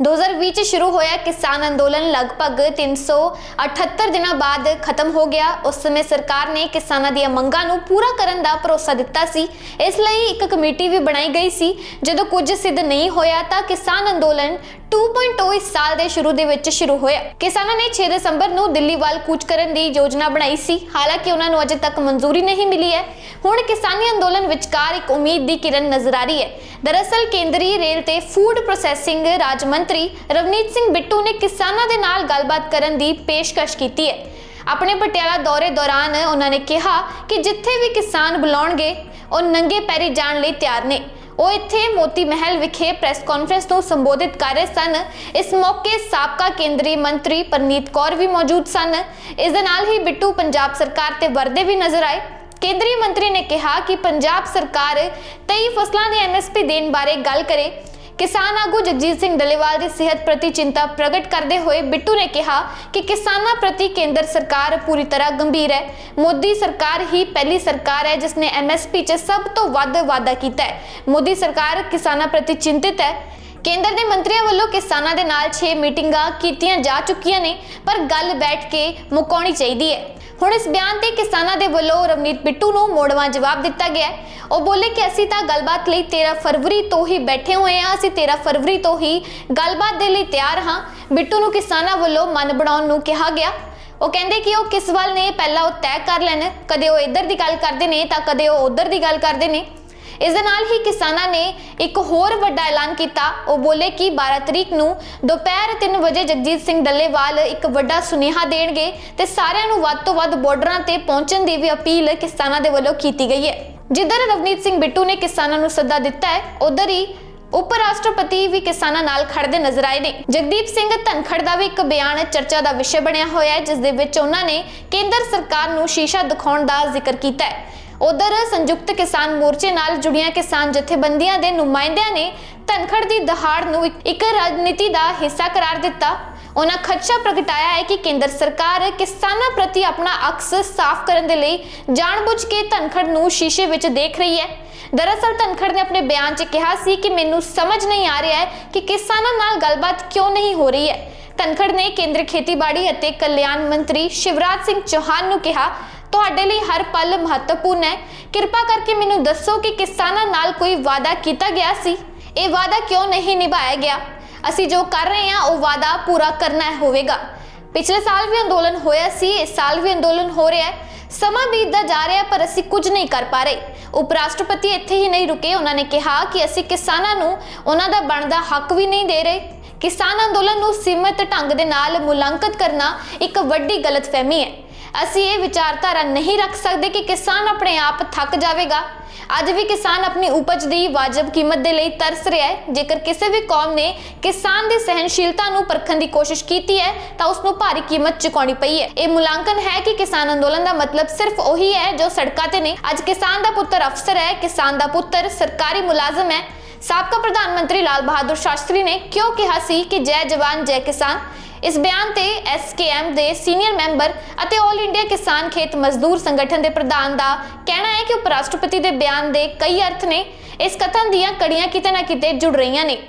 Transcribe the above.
2020 ਚ ਸ਼ੁਰੂ ਹੋਇਆ ਕਿਸਾਨ ਅੰਦੋਲਨ, ਲਗਭਗ 378 ਦਿਨਾਂ ਬਾਅਦ ਖਤਮ ਹੋ ਗਿਆ। ਉਸ ਸਮੇਂ ਸਰਕਾਰ ਨੇ ਕਿਸਾਨਾਂ ਦੀਆਂ ਮੰਗਾਂ ਨੂੰ ਪੂਰਾ ਕਰਨ ਦਾ ਭਰੋਸਾ ਦਿੱਤਾ ਸੀ। ਇਸ ਲਈ ਇੱਕ ਕਮੇਟੀ ਵੀ ਬਣਾਈ ਗਈ ਸੀ। ਜਦੋਂ ਕੁਝ ਸਿੱਧ ਨਹੀਂ ਹੋਇਆ ਤਾਂ ਕਿਸਾਨ ਅੰਦੋਲਨ 2.0 ਇਸ ਸਾਲ ਦੇ ਸ਼ੁਰੂ ਦੇ ਵਿੱਚ ਸ਼ੁਰੂ ਹੋਇਆ। ਕਿਸਾਨਾਂ ਨੇ 6 ਦਸੰਬਰ ਨੂੰ ਦਿੱਲੀ ਵੱਲ ਕੂਚ ਕਰਨ ਦੀ ਯੋਜਨਾ ਬਣਾਈ ਸੀ। ਹਾਲਾਂਕਿ ਉਹਨਾਂ ਨੂੰ ਅਜੇ ਤੱਕ ਮਨਜ਼ੂਰੀ ਨਹੀਂ ਮਿਲੀ ਹੈ। ਹੁਣ ਕਿਸਾਨੀ ਅੰਦੋਲਨ ਵਿਚਕਾਰ ਇੱਕ ਉਮੀਦ ਦੀ ਕਿਰਨ ਨਜ਼ਰ ਆ ਰਹੀ ਹੈ। ਦਰਅਸਲ ਕੇਂਦਰੀ ਰੇਲ ਤੇ ਫੂਡ ਪ੍ਰੋਸੈਸਿੰਗ ਰਾਜ ਮੰਤਰੀ ਰਵਨੀਤ ਸਿੰਘ ਬਿੱਟੂ ਨੇ ਕਿਸਾਨਾਂ ਦੇ ਨਾਲ ਗੱਲਬਾਤ ਕਰਨ ਦੀ ਪੇਸ਼ਕਸ਼ ਕੀਤੀ ਹੈ। ਆਪਣੇ ਪਟਿਆਲਾ ਦੌਰੇ ਦੌਰਾਨ ਉਹਨਾਂ ਨੇ ਕਿਹਾ ਕਿ ਜਿੱਥੇ ਵੀ ਕਿਸਾਨ ਬੁਲਾਉਣਗੇ, ਉਹ ਨੰਗੇ ਪੈਰੀ ਜਾਣ ਲਈ ਤਿਆਰ ਨੇ। ਉਹ ਇੱਥੇ ਮੋਤੀ ਮਹਿਲ ਵਿਖੇ ਪ੍ਰੈਸ ਕਾਨਫਰੰਸ ਨੂੰ ਸੰਬੋਧਿਤ ਕਰ ਰਹੇ ਸਨ। ਇਸ ਮੌਕੇ ਸਾਬਕਾ ਕੇਂਦਰੀ ਮੰਤਰੀ ਪਰਨੀਤ ਕੌਰ ਵੀ ਮੌਜੂਦ ਸਨ। ਇਸ ਦੇ ਨਾਲ ਹੀ ਬਿੱਟੂ ਪੰਜਾਬ ਸਰਕਾਰ ਤੇ ਵਰਦੇ ਵੀ ਨਜ਼ਰ ਆਏ। ਕੇਂਦਰੀ ਮੰਤਰੀ ਨੇ ਕਿਹਾ ਕਿ ਪੰਜਾਬ ਸਰਕਾਰ 23 ਫਸਲਾਂ ਦੀ ਐਮਐਸਪੀ ਦੇਣ ਬਾਰੇ ਗੱਲ ਕਰੇ। ਕਿਸਾਨ ਆਗੂ ਜਗਜੀਤ ਸਿੰਘ ਡਲੇਵਾਲ ਦੀ ਸਿਹਤ ਪ੍ਰਤੀ ਚਿੰਤਾ ਪ੍ਰਗਟ ਕਰਦੇ ਹੋਏ ਬਿੱਟੂ ਨੇ ਕਿਹਾ ਕਿ ਕਿਸਾਨਾਂ ਪ੍ਰਤੀ ਕੇਂਦਰ ਸਰਕਾਰ ਪੂਰੀ ਤਰ੍ਹਾਂ ਗੰਭੀਰ ਹੈ। ਮੋਦੀ ਸਰਕਾਰ ਹੀ ਪਹਿਲੀ ਸਰਕਾਰ ਹੈ ਜਿਸ ਨੇ ਐਮਐਸਪੀ 'ਚ ਸਭ ਤੋਂ ਵੱਧ ਵਾਅਦਾ ਕੀਤਾ ਹੈ। ਮੋਦੀ ਸਰਕਾਰ ਕਿਸਾਨਾਂ ਪ੍ਰਤੀ ਚਿੰਤਿਤ ਹੈ। ਕੇਂਦਰ ਦੇ ਮੰਤਰੀਆਂ ਵੱਲੋਂ ਕਿਸਾਨਾਂ ਦੇ ਨਾਲ 6 ਮੀਟਿੰਗਾਂ ਕੀਤੀਆਂ ਜਾ ਚੁੱਕੀਆਂ ਨੇ, ਪਰ ਗੱਲ ਬੈਠ ਕੇ ਮੁਕਾਉਣੀ ਚਾਹੀਦੀ ਹੈ। ਹੁਣ ਇਸ ਬਿਆਨ ਤੇ ਕਿਸਾਨਾਂ ਦੇ ਵੱਲੋਂ ਰਵਨੀਤ ਬਿੱਟੂ ਨੂੰ ਮੋੜਵਾਂ ਜਵਾਬ ਦਿੱਤਾ ਗਿਆ ਉਹ ਬੋਲੇ ਕਿ ਅਸੀਂ ਤਾਂ ਗੱਲਬਾਤ ਲਈ 13 ਫਰਵਰੀ ਤੋਂ ਹੀ ਬੈਠੇ ਹੋਏ ਹਾਂ। ਅਸੀਂ 13 ਫਰਵਰੀ ਤੋਂ ਹੀ ਗੱਲਬਾਤ ਦੇ ਲਈ ਤਿਆਰ ਹਾਂ। ਬਿੱਟੂ ਨੂੰ ਕਿਸਾਨਾਂ ਵੱਲੋਂ ਮਨ ਬਣਾਉਣ ਨੂੰ ਕਿਹਾ ਗਿਆ। ਉਹ ਕਹਿੰਦੇ ਕਿ ਉਹ ਕਿਸ ਵੱਲ ਨੇ? ਪਹਿਲਾਂ ਉਹ ਤੈਅ ਕਰ ਲੈਣ। ਕਦੇ ਉਹ ਇੱਧਰ ਦੀ ਗੱਲ ਕਰਦੇ ਨੇ ਤਾਂ ਕਦੇ ਉਹ ਉੱਧਰ ਦੀ ਗੱਲ ਕਰਦੇ ਨੇ। ਇਸ ਦੇ ਨਾਲ ਹੀ ਕਿਸਾਨਾਂ ਨੇ ਇੱਕ ਹੋਰ ਵੱਡਾ ਐਲਾਨ ਕੀਤਾ। ਉਹ ਬੋਲੇ ਕਿ 12 ਤਰੀਕ ਨੂੰ ਦੁਪਹਿਰ 3 ਵਜੇ ਜਗਜੀਤ ਸਿੰਘ ਡੱਲੇਵਾਲ ਇੱਕ ਵੱਡਾ ਸੁਨੇਹਾ ਦੇਣਗੇ ਤੇ ਸਾਰਿਆਂ ਨੂੰ ਵੱਧ ਤੋਂ ਵੱਧ ਬਾਰਡਰਾਂ ਤੇ ਪਹੁੰਚਣ ਦੀ ਵੀ ਅਪੀਲ ਕਿਸਾਨਾਂ ਦੇ ਵੱਲੋਂ ਕੀਤੀ ਗਈ ਹੈ। ਜਿੱਧਰ ਰਵਨੀਤ ਸਿੰਘ ਬਿੱਟੂ ਨੇ ਕਿਸਾਨਾਂ ਨੂੰ ਸੱਦਾ ਦਿੱਤਾ ਹੈ, ਉਧਰ ਹੀ ਉਪ ਰਾਸ਼ਟਰਪਤੀ ਵੀ ਕਿਸਾਨਾਂ ਨਾਲ ਖੜਦੇ ਨਜ਼ਰ ਆਏ ਨੇ। ਜਗਦੀਪ ਸਿੰਘ ਧਨਖੜ ਦਾ ਵੀ ਇੱਕ ਬਿਆਨ ਚਰਚਾ ਦਾ ਵਿਸ਼ੇ ਬਣਿਆ ਹੋਇਆ ਹੈ, ਜਿਸ ਦੇ ਵਿੱਚ ਉਹਨਾਂ ਨੇ ਕੇਂਦਰ ਸਰਕਾਰ ਨੂੰ ਸ਼ੀਸ਼ਾ ਦਿਖਾਉਣ ਦਾ ਜ਼ਿਕਰ ਕੀਤਾ ਹੈ। ਉਧਰ ਸੰਯੁਕਤ ਕਿਸਾਨ ਮੋਰਚੇ ਨਾਲ ਜੁੜੀਆਂ ਕਿਸਾਨ ਜਥੇਬੰਦੀਆਂ ਦੇ ਨੁਮਾਇੰਦਿਆਂ ਨੇ ਧਨਖੜ ਦੀ ਦਹਾੜ ਨੂੰ ਇੱਕ- ਰਾਜਨੀਤੀ ਦਾ ਹਿੱਸਾ ਕਰਾਰ ਦਿੱਤਾ। ਉਹਨਾਂ ਖਦਸ਼ਾ ਪ੍ਰਗਟਾਇਆ ਹੈ ਕਿ ਕੇਂਦਰ ਸਰਕਾਰ ਕਿਸਾਨਾਂ ਪ੍ਰਤੀ ਆਪਣਾ ਅਕਸ ਸਾਫ਼ ਕਰਨ ਦੇ ਲਈ ਜਾਣਬੁੱਝ ਕੇ ਧਨਖੜ ਨੂੰ ਸ਼ੀਸ਼ੇ ਵਿੱਚ ਦੇਖ ਰਹੀ ਹੈ। ਦਰਅਸਲ ਧਨਖੜ ਨੇ ਆਪਣੇ ਬਿਆਨ 'ਚ ਕਿਹਾ ਸੀ ਕਿ ਮੈਨੂੰ ਸਮਝ ਨਹੀਂ ਆ ਰਿਹਾ ਹੈ ਕਿ ਕਿਸਾਨਾਂ ਨਾਲ ਗੱਲਬਾਤ ਕਿਉਂ ਨਹੀਂ ਹੋ ਰਹੀ ਹੈ। ਧਨਖੜ ਨੇ ਕੇਂਦਰ ਖੇਤੀਬਾੜੀ ਅਤੇ ਕਲਿਆਣ ਮੰਤਰੀ ਸ਼ਿਵਰਾਜ ਸਿੰਘ ਚੌਹਾਨ ਨੂੰ ਕਿਹਾ ਤੁਹਾਡੇ ਲਈ ਹਰ ਪਲ ਮਹੱਤਵਪੂਰਨ ਹੈ। ਕਿਰਪਾ ਕਰਕੇ ਮੈਨੂੰ ਦੱਸੋ ਕਿ ਕਿਸਾਨਾਂ ਨਾਲ ਕੋਈ ਵਾਅਦਾ ਕੀਤਾ ਗਿਆ ਸੀ? ਇਹ ਵਾਅਦਾ ਕਿਉਂ ਨਹੀਂ ਨਿਭਾਇਆ ਗਿਆ? ਅਸੀਂ ਜੋ ਕਰ ਰਹੇ ਹਾਂ, ਉਹ ਵਾਅਦਾ ਪੂਰਾ ਕਰਨਾ ਹੋਵੇਗਾ। ਪਿਛਲੇ ਸਾਲ ਵੀ ਅੰਦੋਲਨ ਹੋਇਆ ਸੀ, ਇਸ ਸਾਲ ਵੀ ਅੰਦੋਲਨ ਹੋ ਰਿਹਾ ਹੈ। ਸਮਾਂ ਬੀਤਦਾ ਜਾ ਰਿਹਾ ਪਰ ਅਸੀਂ ਕੁਝ ਨਹੀਂ ਕਰ ਪਾ ਰਹੇ। ਉਪ ਰਾਸ਼ਟਰਪਤੀ ਇੱਥੇ ਹੀ ਨਹੀਂ ਰੁਕੇ। ਉਹਨਾਂ ਨੇ ਕਿਹਾ ਕਿ ਅਸੀਂ ਕਿਸਾਨਾਂ ਨੂੰ ਉਹਨਾਂ ਦਾ ਬਣਦਾ ਹੱਕ ਵੀ ਨਹੀਂ ਦੇ ਰਹੇ। ਕਿਸਾਨ ਅੰਦੋਲਨ ਨੂੰ ਸੀਮਿਤ ਢੰਗ ਦੇ ਨਾਲ ਮੁਲਾਂਕਤ ਕਰਨਾ ਇੱਕ ਵੱਡੀ ਗਲਤਫਹਿਮੀ ਹੈ। ਅਸੀਂ ਇਹ ਵਿਚਾਰਧਾਰਾ ਨਹੀਂ ਰੱਖ ਸਕਦੇ ਕਿ ਕਿਸਾਨ ਆਪਣੇ ਆਪ ਥੱਕ ਜਾਵੇਗਾ। ਅੱਜ ਵੀ ਕਿਸਾਨ ਆਪਣੀ ਉਪਜ ਦੀ ਵਾਜਬ ਕੀਮਤ ਦੇ ਲਈ ਤਰਸ ਰਿਹਾ ਹੈ। ਜੇਕਰ ਕਿਸੇ ਵੀ ਕੌਮ ਨੇ ਕਿਸਾਨ ਦੀ ਸਹਿਨਸ਼ੀਲਤਾ ਨੂੰ ਪਰਖਣ ਦੀ ਕੋਸ਼ਿਸ਼ ਕੀਤੀ ਹੈ, ਤਾਂ ਉਸ ਨੂੰ ਭਾਰੀ ਕੀਮਤ ਚੁਕਾਉਣੀ ਪਈ ਹੈ। ਇਹ ਮੁਲਾਂਕਣ ਹੈ ਕਿ ਕਿਸਾਨ ਅੰਦੋਲਨ ਦਾ ਮਤਲਬ ਸਿਰਫ ਉਹੀ ਹੈ ਜੋ ਸੜਕਾਂ ਤੇ ਨੇ। ਅੱਜ ਕਿਸਾਨ ਦਾ ਪੁੱਤਰ ਅਫਸਰ ਹੈ, ਕਿਸਾਨ ਦਾ ਪੁੱਤਰ ਸਰਕਾਰੀ ਮੁਲਾਜ਼ਮ ਹੈ। ਸਾਬਕਾ ਪ੍ਰਧਾਨ ਮੰਤਰੀ ਲਾਲ ਬਹਾਦੁਰ ਸ਼ਾਸਤਰੀ ਨੇ ਕਿਉਂ ਕਿਹਾ ਸੀ ਕਿ ਜੈ ਜਵਾਨ, ਜੈ ਕਿਸਾਨ? ਇਸ ਬਿਆਨ ਤੇ ਐਸਕੇਐਮ ਦੇ ਸੀਨੀਅਰ ਮੈਂਬਰ ਅਤੇ 올 ਇੰਡੀਆ ਕਿਸਾਨ ਖੇਤ ਮਜ਼ਦੂਰ ਸੰਗਠਨ ਦੇ ਪ੍ਰਧਾਨ ਦਾ ਕਹਿਣਾ ਹੈ ਕਿ ਉਪ ਰਾਸ਼ਟਰਪਤੀ ਦੇ ਬਿਆਨ ਦੇ ਕਈ ਅਰਥ ਨੇ। ਇਸ ਕਥਨ ਦੀਆਂ ਕੜੀਆਂ ਕਿਤੇ ਨਾ ਕਿਤੇ ਜੁੜ ਰਹੀਆਂ ਨੇ।